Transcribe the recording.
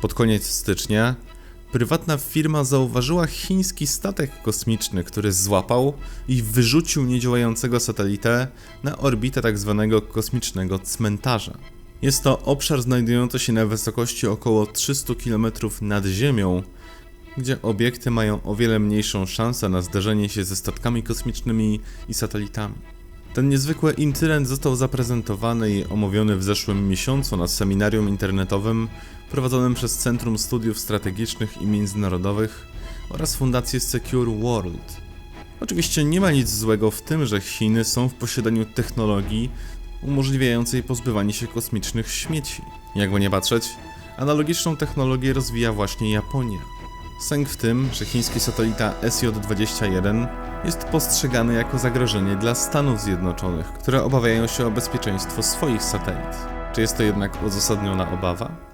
Pod koniec stycznia prywatna firma zauważyła chiński statek kosmiczny, który złapał i wyrzucił niedziałającego satelitę na orbitę tzw. kosmicznego cmentarza. Jest to obszar znajdujący się na wysokości około 300 km nad Ziemią, gdzie obiekty mają o wiele mniejszą szansę na zderzenie się ze statkami kosmicznymi i satelitami. Ten niezwykły incydent został zaprezentowany i omówiony w zeszłym miesiącu na seminarium internetowym prowadzonym przez Centrum Studiów Strategicznych i Międzynarodowych oraz Fundację Secure World. Oczywiście nie ma nic złego w tym, że Chiny są w posiadaniu technologii umożliwiającej pozbywanie się kosmicznych śmieci. Jakby nie patrzeć, analogiczną technologię rozwija właśnie Japonia. Sęk w tym, że chiński satelita SJ-21 jest postrzegany jako zagrożenie dla Stanów Zjednoczonych, które obawiają się o bezpieczeństwo swoich satelit. Czy jest to jednak uzasadniona obawa?